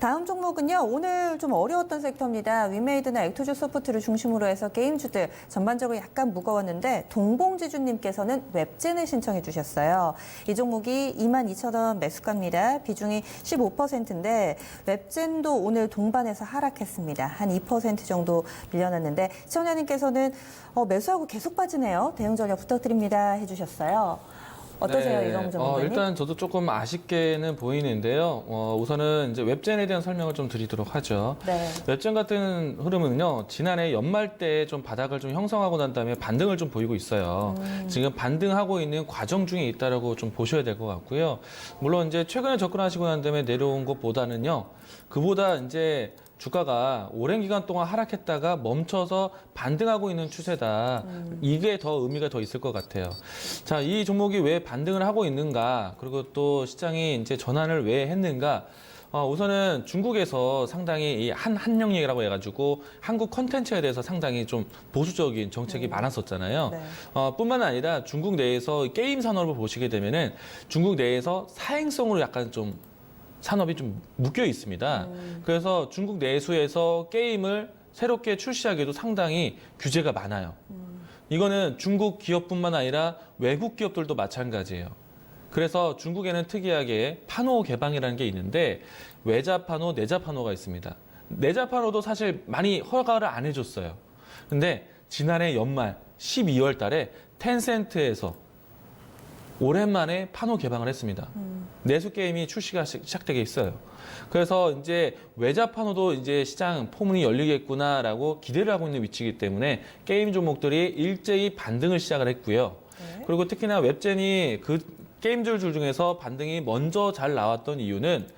다음 종목은요. 오늘 좀 어려웠던 섹터입니다. 위메이드나 액토주 소프트를 중심으로 해서 게임주들 전반적으로 약간 무거웠는데 동봉지주님께서는 웹젠을 신청해 주셨어요. 이 종목이 22,000원 매수가입니다. 비중이 15%인데 웹젠도 오늘 동반해서 하락했습니다. 한 2% 정도 밀려났는데 시청자님께서는 어, 매수하고 계속 빠지네요. 대응 전략 부탁드립니다 해주셨어요. 어떠세요, 네. 전문가님? 어, 일단 저도 조금 아쉽게는 보이는데요. 어, 우선은 이제 웹젠에 대한 설명을 좀 드리도록 하죠. 네. 웹젠 같은 흐름은요, 지난해 연말 때 좀 바닥을 좀 형성하고 난 다음에 반등을 좀 보이고 있어요. 음. 지금 반등하고 있는 과정 중에 있다라고 좀 보셔야 될 것 같고요. 물론 이제 최근에 접근하시고 난 다음에 내려온 것보다는요, 그보다 이제 주가가 오랜 기간 동안 하락했다가 멈춰서 반등하고 있는 추세다. 이게 더 의미가 더 있을 것 같아요. 자, 이 종목이 왜 반등을 하고 있는가, 그리고 또 시장이 이제 전환을 왜 했는가, 어, 우선은 중국에서 상당히 이 한, 한 영역이라고 해가지고 한국 컨텐츠에 대해서 상당히 좀 보수적인 정책이 많았었잖아요. 네. 어, 뿐만 아니라 중국 내에서 게임 산업을 보시게 되면은 중국 내에서 사행성으로 약간 좀 산업이 좀 묶여 있습니다. 그래서 중국 내수에서 게임을 새롭게 출시하기도 상당히 규제가 많아요. 이거는 중국 기업뿐만 아니라 외국 기업들도 마찬가지예요. 그래서 중국에는 특이하게 파노 개방이라는 게 있는데 외자 파노, 내자 파노가 있습니다. 내자 파노도 사실 많이 허가를 안 해줬어요. 근데 지난해 연말 12월 달에 텐센트에서 오랜만에 파노 개방을 했습니다. 내수 게임이 출시가 시- 시작되게 있어요. 그래서 이제 외자 파노도 이제 시장 포문이 열리겠구나라고 기대를 하고 있는 위치이기 때문에 게임 종목들이 일제히 반등을 시작을 했고요. 네. 그리고 특히나 웹젠이 그 게임들 중에서 반등이 먼저 잘 나왔던 이유는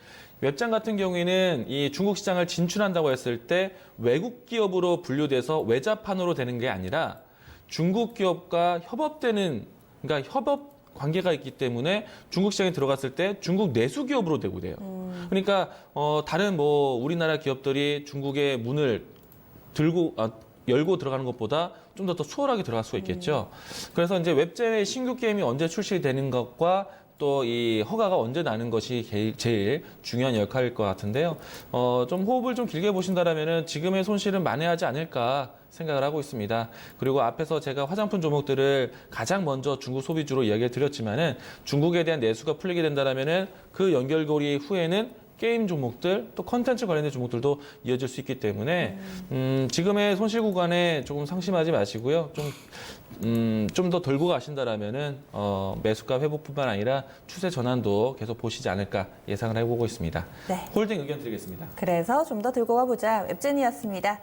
웹장 같은 경우에는 이 중국 시장을 진출한다고 했을 때 외국 기업으로 분류돼서 외자판으로 되는 게 아니라 중국 기업과 협업되는 그러니까 협업 관계가 있기 때문에 중국 시장에 들어갔을 때 중국 내수 기업으로 되고 돼요. 그러니까 어 다른 뭐 우리나라 기업들이 중국의 문을 들고 아, 열고 들어가는 것보다 좀 더 더 수월하게 들어갈 수가 있겠죠. 그래서 이제 웹젠의 신규 게임이 언제 출시되는 것과 또 이 허가가 언제 나는 것이 게- 제일 중요한 역할일 것 같은데요. 어, 좀 호흡을 좀 길게 보신다라면은 지금의 손실은 만회하지 않을까 생각을 하고 있습니다. 그리고 앞에서 제가 화장품 종목들을 가장 먼저 중국 소비주로 이야기를 드렸지만은 중국에 대한 내수가 풀리게 된다라면은 그 연결고리 후에는 게임 종목들 또 컨텐츠 관련된 종목들도 이어질 수 있기 때문에 음, 지금의 손실 구간에 조금 상심하지 마시고요. 좀 음, 좀더 돌고 가신다라면은 어, 매수가 회복뿐만 아니라 추세 전환도 계속 보시지 않을까 예상을 해보고 있습니다. 네. 홀딩 의견 드리겠습니다. 그래서 좀 더 들고 가보자. 웹젠이었습니다.